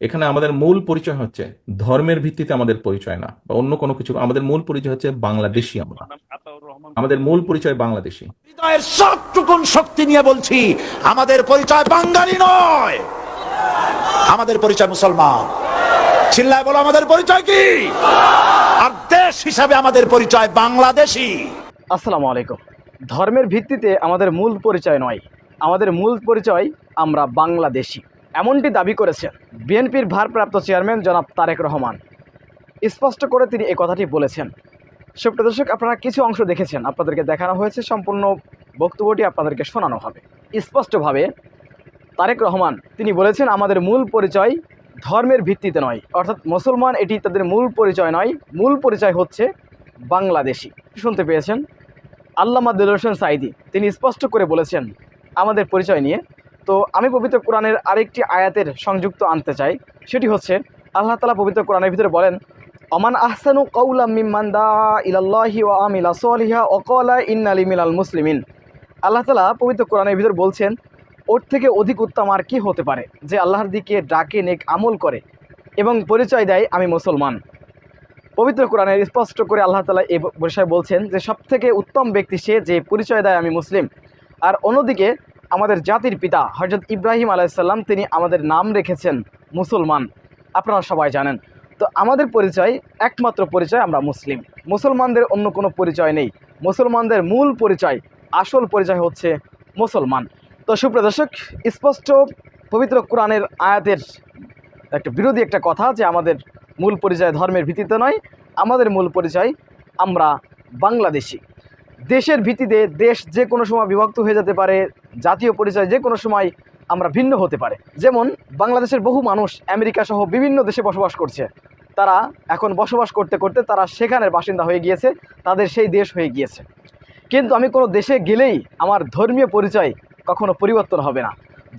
এখানে আমাদের মূল পরিচয় হচ্ছে ধর্মের ভিত্তিতে আমাদের পরিচয় না বা অন্য কোনো কিছু। আমাদের মূল পরিচয় হচ্ছে বাংলাদেশি আমরা। আমাদের মূল পরিচয় বাংলাদেশি। হৃদয়ের সবটুকুন শক্তি নিয়ে বলছি আমাদের পরিচয় বাঙালি নয়। আমাদের পরিচয় মুসলমান। চিল্লায় বলো আমাদের পরিচয় কি? আর দেশ হিসাবে আমাদের পরিচয় বাংলাদেশি। আসসালামু আলাইকুম। ধর্মের ভিত্তিতে আমাদের মূল পরিচয় নয় আমাদের মূল পরিচয় আমরা বাংলাদেশি। এমনটি দাবি করেছেন বিএনপির ভারপ্রাপ্ত চেয়ারম্যান জনাব তারেক রহমান। স্পষ্ট করে তিনি এই কথাটি বলেছেন। সুপ্রিয় দর্শক, আপনারা কিছু অংশ দেখেছেন। আপনাদেরকে দেখানো হয়েছে, সম্পূর্ণ বক্তব্যটি আপনাদেরকে শোনানো হবে। স্পষ্টভাবে তারেক রহমান, তিনি বলেছেন, আমাদের মূল পরিচয় ধর্মের ভিত্তিতে নয়। অর্থাৎ মুসলমান এটি তাদের মূল পরিচয় নয়। মূল পরিচয় হচ্ছে বাংলাদেশি। শুনতে পেয়েছেন? আল্লামা দিল হোসেন সাইদি তিনি স্পষ্ট করে বলেছেন, আমাদের পরিচয় নিয়ে তো আমি পবিত্র কোরআনের আরেকটি আয়াতের সংযুক্ত আনতে চাই। সেটি হচ্ছে, আল্লাহ তালা পবিত্র কোরআনের ভিতরে বলেন, অমান আহসানু কৌলা মিম্মান দা ইলাল্লাহি ওয়া অকলা মুসলিমিন। আল্লাহ তালা পবিত্র কোরআনের ভিতর বলছেন, ওর থেকে অধিক উত্তম আর কি হতে পারে যে আল্লাহর দিকে ডাকে, নেক আমল করে এবং পরিচয় দেয় আমি মুসলমান? পবিত্র কোরআনের স্পষ্ট করে আল্লাহ তালা এ বিষয়ে বলছেন যে, সবথেকে উত্তম ব্যক্তি সে যে পরিচয় দেয় আমি মুসলিম। আর অন্যদিকে আমাদের জাতির পিতা হজরত ইব্রাহিম আলাইসাল্লাম তিনি আমাদের নাম রেখেছেন মুসলমান। আপনারা সবাই জানেন। তো আমাদের পরিচয়, একমাত্র পরিচয় আমরা মুসলিম। মুসলমানদের অন্য কোনো পরিচয় নেই। মুসলমানদের মূল পরিচয়, আসল পরিচয় হচ্ছে মুসলমান। তো সুপ্রিয় দর্শক, স্পষ্ট পবিত্র কোরআনের আয়াতের একটা বিরোধী একটা কথা যে আমাদের মূল পরিচয় ধর্মের ভিত্তিতে নয়, আমাদের মূল পরিচয় আমরা বাংলাদেশি। দেশের ভিত্তিতে দেশ যে কোনো সময় বিভক্ত হয়ে যেতে পারে, জাতীয় পরিচয় যে কোনো সময় আমরা ভিন্ন হতে পারে। যেমন বাংলাদেশের বহু মানুষ আমেরিকা সহ বিভিন্ন দেশে বসবাস করছে। তারা এখন বসবাস করতে করতে তারা সেখানের বাসিন্দা হয়ে গিয়েছে, তাদের সেই দেশ হয়ে গিয়েছে। কিন্তু আমি কোনো দেশে গেলেই আমার ধর্মীয় পরিচয় কখনো পরিবর্তন হবে না।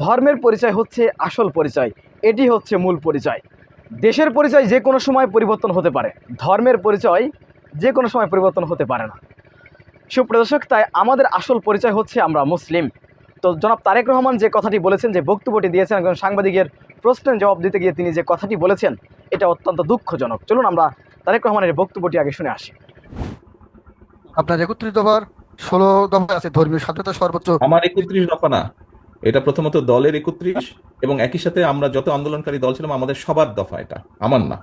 ধর্মের পরিচয় হচ্ছে আসল পরিচয়, এটি হচ্ছে মূল পরিচয়। দেশের পরিচয় যে কোনো সময় পরিবর্তন হতে পারে, ধর্মের পরিচয় যে কোনো সময় পরিবর্তন হতে পারে না। সুপ্রদর্শক তাই আমাদের আসল পরিচয় হচ্ছে আমরা মুসলিম। তো জনাব তারেক রহমান যে কথাটি বলেছেন যে বক্তব্যটি দিয়েছেন একজন সাংবাদিকের প্রশ্নের জবাব দিতে গিয়ে তিনি যে কথাটি বলেছেন এটা অত্যন্ত দুঃখজনক। চলুন আমরা তারেক রহমানের বক্তব্যটি আগে শুনে আসি। আপনার একত্রিশ দফার ষোলো দফা আছে ধর্মীয় স্বাধীনতা সর্বোচ্চ। আমার একত্রিশ দফা না। এটা প্রথমত দলের একত্রিশ এবং একই সাথে আমরা যত আন্দোলনকারী দল ছিলাম আমাদের সবার দফা এটা। আমার না।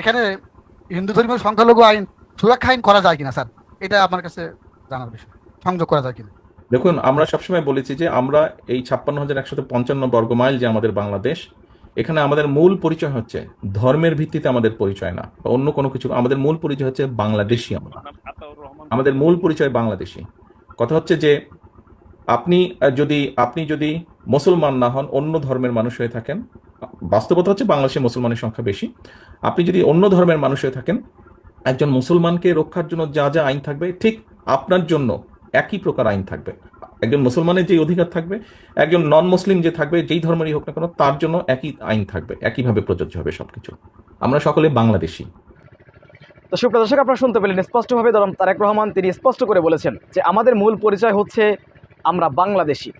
এখানে হিন্দু ধর্মীয় সংখ্যালঘু আইন সুরক্ষা আইন করা যায় কিনা স্যার? এটা আপনার কাছে জানার বিষয়। সংযোগ করা যায় কিনা। দেখুন, আমরা সবসময় বলেছি যে আমরা এই ছাপ্পান্ন হাজার একশত পঞ্চান্ন বর্গ মাইল যে আমাদের বাংলাদেশ, এখানে আমাদের মূল পরিচয় হচ্ছে ধর্মের ভিত্তিতে আমাদের পরিচয় না, বা অন্য কোনো কিছু। আমাদের মূল পরিচয় হচ্ছে বাংলাদেশি আমরা। আমাদের মূল পরিচয় বাংলাদেশি। কথা হচ্ছে যে আপনি যদি আপনি যদি মুসলমান না হন, অন্য ধর্মের মানুষ হয়ে থাকেন, বাস্তবতা হচ্ছে বাংলাদেশে মুসলমানের সংখ্যা বেশি। আপনি যদি অন্য ধর্মের মানুষ হয়ে থাকেন একজন মুসলমানকে রক্ষার জন্য যা যা আইন থাকবে, ঠিক আপনার জন্য একই প্রকার আইন থাকবে। একজন মুসলমানের যে অধিকার থাকবে, একজন নন মুসলিম যে থাকবে, যেই ধর্মেরই হোক না কেন, তার জন্য একই আইন থাকবে, একইভাবে প্রযোজ্য হবে সবকিছু। আমরা সকলে বাংলাদেশি। তো সুপ্রিয় দর্শক, আপনারা শুনতে পেলেন স্পষ্টভাবে ধরম তারেক রহমান। তিনি স্পষ্ট করে বলেছেন যে আমাদের মূল পরিচয় হচ্ছে আমরা বাংলাদেশি।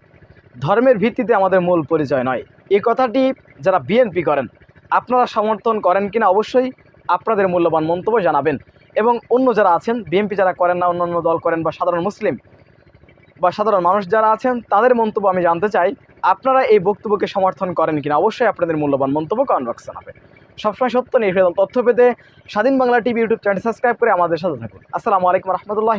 ধর্মের ভিত্তিতে আমাদের মূল পরিচয় নয়। এই কথাটি যারা বিএনপি করেন, আপনারা সমর্থন করেন কিনা অবশ্যই আপনাদের মূল্যবান মন্তব্য জানাবেন। এবং অন্য যারা আছেন, বিএনপি যারা করেন না, অন্যান্য দল করেন বা সাধারণ মুসলিম বা সাধারণ মানুষ যারা আছেন, তাদের মন্তব্য আমি জানতে চাই, আপনারা এই বক্তব্যকে সমর্থন করেন কিনা? অবশ্যই আপনাদের মূল্যবান মন্তব্য কমেন্ট বক্সে জানাবেন সবসময় সত্য নিয়ে তথ্য পেতে Swadhin Bangla TV YouTube channel subscribe করে আমাদের সাথে থাকুন। আসসালামু আলাইকুম রহমতুল্লাহ